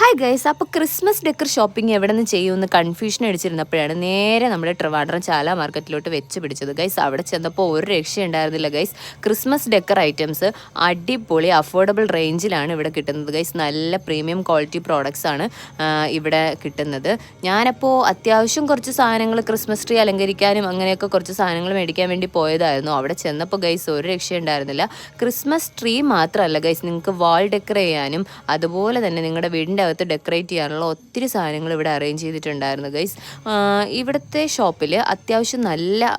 Hi guys അപ്പോൾ Christmas decor shopping എവിടെ നിന്ന് ചെയ്യുമെന്ന് കൺഫ്യൂഷൻ അടിച്ചിരുന്നപ്പോഴാണ് നേരെ നമ്മുടെ ട്രിവാൻഡ്രം ചാല മാർക്കറ്റിലോട്ട് വെച്ച് പിടിച്ചത്. ഗൈസ് അവിടെ ചെന്നപ്പോൾ ഒരു രക്ഷയുണ്ടായിരുന്നില്ല ഗൈസ് ക്രിസ്മസ് ഡെക്കർ ഐറ്റംസ് അടിപൊളി അഫോർഡബിൾ റേഞ്ചിലാണ് ഇവിടെ കിട്ടുന്നത് ഗൈസ് നല്ല പ്രീമിയം ക്വാളിറ്റി പ്രോഡക്റ്റ്സ് ആണ് ഇവിടെ കിട്ടുന്നത്. ഞാനപ്പോൾ അത്യാവശ്യം കുറച്ച് സാധനങ്ങൾ ക്രിസ്മസ് ട്രീ അലങ്കരിക്കാനും അങ്ങനെയൊക്കെ കുറച്ച് സാധനങ്ങൾ മേടിക്കാൻ വേണ്ടി പോയതായിരുന്നു. അവിടെ ചെന്നപ്പോൾ ഗൈസ് ഒരു രക്ഷയുണ്ടായിരുന്നില്ല. ക്രിസ്മസ് ട്രീ മാത്രമല്ല ഗൈസ് നിങ്ങൾക്ക് വാൾ ഡെക്കർ ചെയ്യാനും അതുപോലെ തന്നെ നിങ്ങളുടെ വീടിന്റെ അകത്ത് ഡെക്കറേറ്റ് ചെയ്യാനുള്ള ഒത്തിരി സാധനങ്ങൾ ഇവിടെ അറേഞ്ച് ചെയ്തിട്ടുണ്ടായിരുന്നു ഗൈസ് ഇവിടുത്തെ ഷോപ്പിൽ അത്യാവശ്യം നല്ല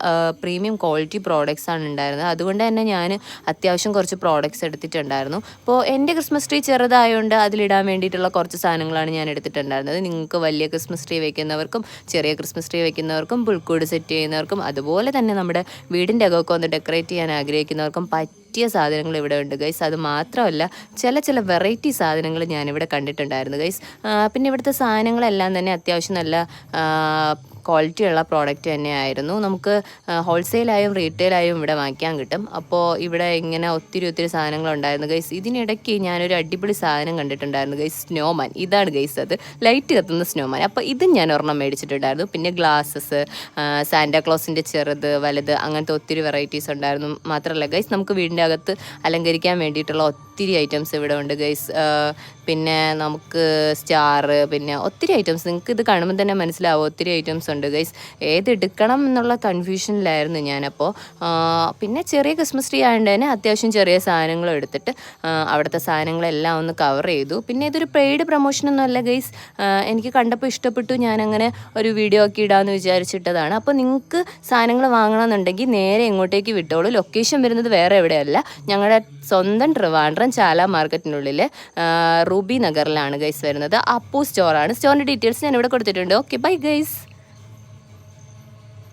പ്രീമിയം ക്വാളിറ്റി പ്രോഡക്റ്റ്സ് ആണ് ഉണ്ടായിരുന്നത്. അതുകൊണ്ട് തന്നെ ഞാൻ അത്യാവശ്യം കുറച്ച് പ്രോഡക്റ്റ്സ് എടുത്തിട്ടുണ്ടായിരുന്നു. അപ്പോൾ എന്റെ ക്രിസ്മസ് ട്രീ ചെറുതായതുകൊണ്ട് അതിലിടാൻ വേണ്ടിയിട്ടുള്ള കുറച്ച് സാധനങ്ങളാണ് ഞാൻ എടുത്തിട്ടുണ്ടായിരുന്നത്. നിങ്ങൾക്ക് വലിയ ക്രിസ്മസ് ട്രീ വയ്ക്കുന്നവർക്കും ചെറിയ ക്രിസ്മസ് ട്രീ വയ്ക്കുന്നവർക്കും പുൽക്കൂട് സെറ്റ് ചെയ്യുന്നവർക്കും അതുപോലെ തന്നെ നമ്മുടെ വീടിന്റെ അകമൊക്കെ ഒന്ന് ഡെക്കറേറ്റ് ചെയ്യാൻ ആഗ്രഹിക്കുന്നവർക്കും പറ്റിയ സാധനങ്ങൾ ഇവിടെ ഉണ്ട് ഗൈസ് അത് മാത്രമല്ല ചില ചില വെറൈറ്റി സാധനങ്ങൾ ഞാനിവിടെ കണ്ടിട്ടുണ്ടായിരുന്നു ഗൈസ് പിന്നെ ഇവിടുത്തെ സാധനങ്ങളെല്ലാം തന്നെ അത്യാവശ്യം നല്ല ക്വാളിറ്റി ഉള്ള പ്രോഡക്റ്റ് തന്നെയായിരുന്നു. നമുക്ക് ഹോൾസെയിലായും റീറ്റെയിലായും ഇവിടെ വാങ്ങിക്കാൻ കിട്ടും. അപ്പോൾ ഇവിടെ ഇങ്ങനെ ഒത്തിരി ഒത്തിരി സാധനങ്ങൾ ഉണ്ടായിരുന്നു. ഗൈസ് ഇതിനിടയ്ക്ക് ഞാനൊരു അടിപൊളി സാധനം കണ്ടിട്ടുണ്ടായിരുന്നു. ഗൈസ് സ്നോമാൻ ഇതാണ് ഗൈസ് അത്. ലൈറ്റ് കത്തുന്ന സ്നോമാൻ അപ്പോൾ ഇതും ഞാൻ ഒരെണ്ണം മേടിച്ചിട്ടുണ്ടായിരുന്നു. പിന്നെ ഗ്ലാസ്സസ് സാന്റാക്ലോസിന്റെ ചെറുത് വലുത് അങ്ങനത്തെ ഒത്തിരി വെറൈറ്റീസ് ഉണ്ടായിരുന്നു. മാത്രമല്ല ഗൈസ് നമുക്ക് വീടിന്റെ അകത്ത് അലങ്കരിക്കാൻ വേണ്ടിയിട്ടുള്ള ഒത്തിരി ഐറ്റംസ് ഇവിടെ ഉണ്ട് ഗൈസ് പിന്നെ നമുക്ക് സ്റ്റാർ പിന്നെ ഒത്തിരി ഐറ്റംസ് നിങ്ങൾക്ക് ഇത് കാണുമ്പോൾ തന്നെ മനസ്സിലാവും ഒത്തിരി ഐറ്റംസ് ഉണ്ട് ഗൈസ് ഏത് എടുക്കണം എന്നുള്ള കൺഫ്യൂഷനിലായിരുന്നു ഞാനപ്പോൾ പിന്നെ ചെറിയ ക്രിസ്മസ് ട്രീ ആയതുകൊണ്ട് തന്നെ അത്യാവശ്യം ചെറിയ സാധനങ്ങൾ എടുത്തിട്ട് അവിടുത്തെ സാധനങ്ങളെല്ലാം ഒന്ന് കവർ ചെയ്തു. പിന്നെ ഇതൊരു പെയ്ഡ് പ്രൊമോഷനൊന്നും അല്ല ഗൈസ് എനിക്ക് കണ്ടപ്പോൾ ഇഷ്ടപ്പെട്ടു. ഞാനങ്ങനെ ഒരു വീഡിയോ ഒക്കെ ഇടാമെന്ന് വിചാരിച്ചിട്ടതാണ്. അപ്പോൾ നിങ്ങൾക്ക് സാധനങ്ങൾ വാങ്ങണമെന്നുണ്ടെങ്കിൽ നേരെ ഇങ്ങോട്ടേക്ക് വിട്ടോളൂ. ലൊക്കേഷൻ വരുന്നത് വേറെ എവിടെയല്ല. ഞങ്ങളുടെ സ്വന്തം ട്രിവാൻഡ്രം ചാല മാർക്കറ്റിനുള്ളിൽ റൂബി നഗറിലാണ് ഗൈസ് വരുന്നത്. അപ്പു സ്റ്റോറാണ് സ്റ്റോറിന്റെ ഡീറ്റെയിൽസ് ഞാൻ ഇവിടെ കൊടുത്തിട്ടുണ്ട്. Okay bye guys